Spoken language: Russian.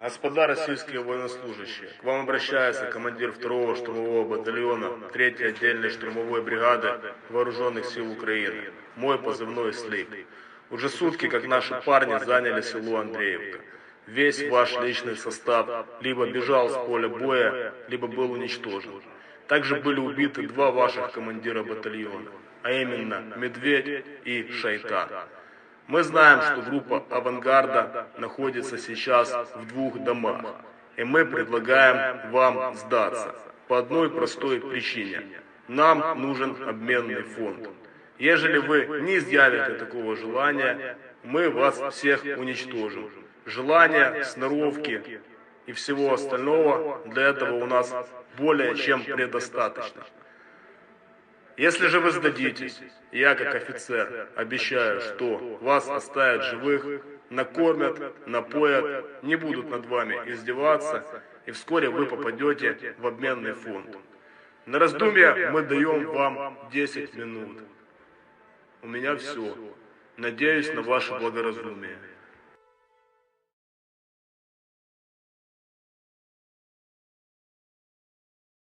Господа российские военнослужащие, к вам обращается командир 2-го штурмового батальона 3-й отдельной штурмовой бригады Вооруженных сил Украины. Мой позывной «Слип». Уже сутки, как наши парни заняли село Андреевка. Весь ваш личный состав либо бежал с поля боя, либо был уничтожен. Также были убиты два ваших командира батальона, а именно Медведь и Шайтан. Мы знаем, что группа «Авангарда» находится сейчас в двух домах, и мы предлагаем вам сдаться по одной простой причине. Нам нужен обменный фонд. Ежели вы не изъявите такого желания, мы вас всех уничтожим. Желания, сноровки и всего остального для этого у нас более чем предостаточно. Если же вы сдадитесь, я как офицер обещаю, что вас оставят живых, накормят, напоят, не будут над вами издеваться, и вскоре вы попадете в обменный фонд. На раздумье мы даем вам 10 минут. У меня все. Надеюсь на ваше благоразумие.